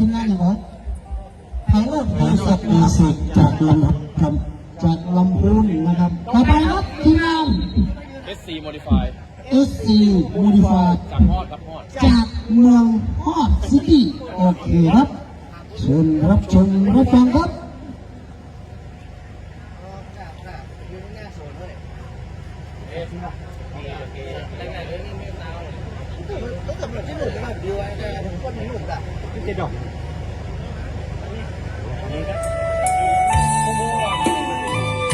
ทีมงานอย่างไรไพโรจน์โพศักดิ์มีนะครับสิทธิ์จากลำลำจากลำพูนนะครับต่อไปครับทีมงาน SC Modify SC Modify จากฮอดครับฮอดจากเมืองฮอดซิตี้โอเคครับเชิญรับชมรับฟังครับ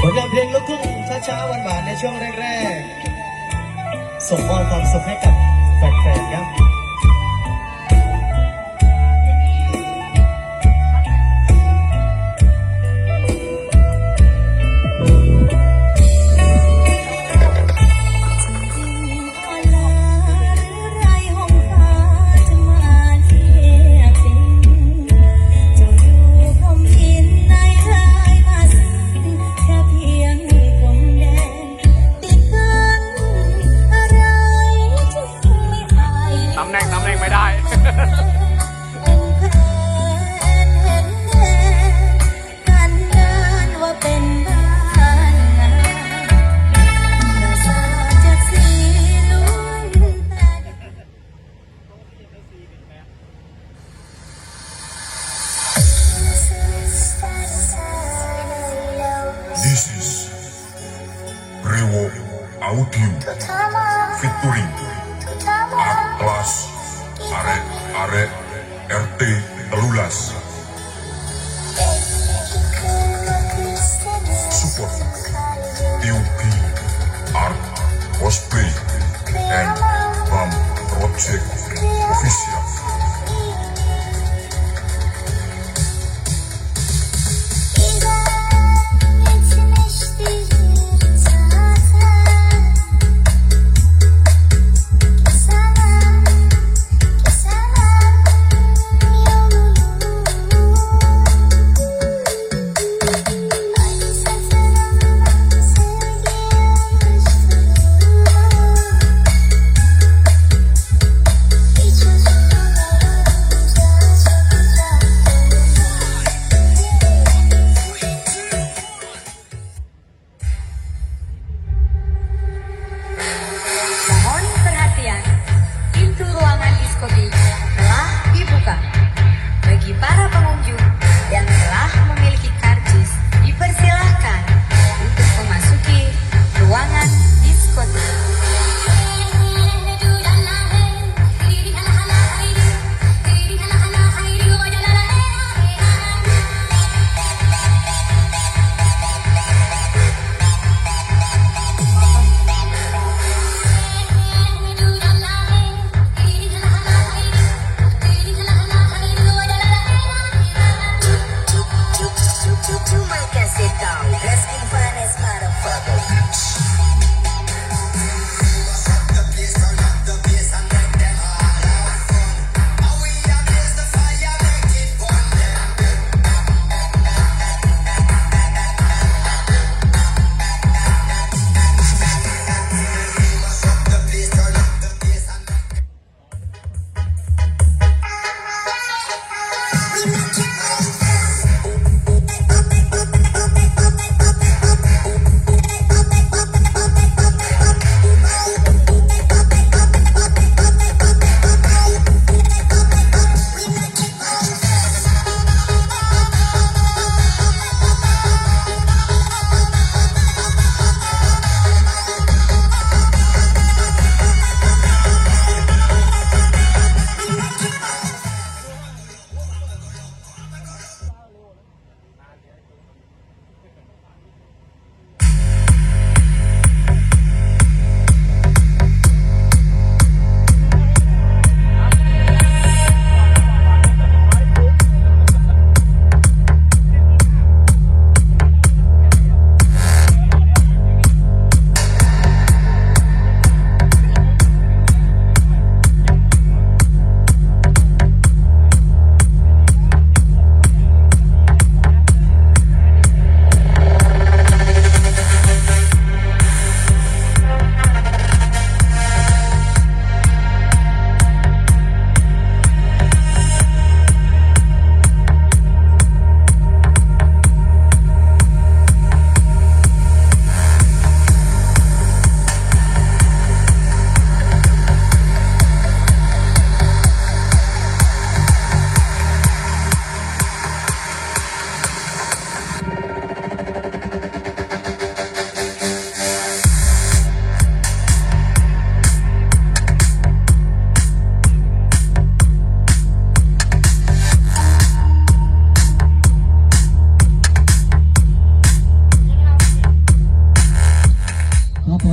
ผลงานเพลงลูกทุ่งช้าๆหวานในช่วงแรกๆส่งมอบความสุขให้กับแฟนๆครับ Audio, featuring A are are. RT telulas. Support UP Art. Cosplay. And Bam Project.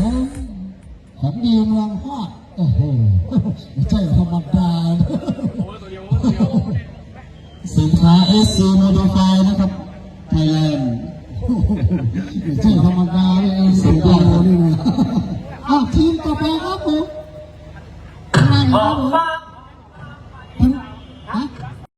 ของขดีเมืองฮอดโอ้โหไม่ใช่ธรรมดาสินค้า SC Modify นะครับไทยแลนด์ไม่ใช่ธรรมดาเลยสุดยอดเลยอ้าวทีมต่อไปครับผมมาครับผม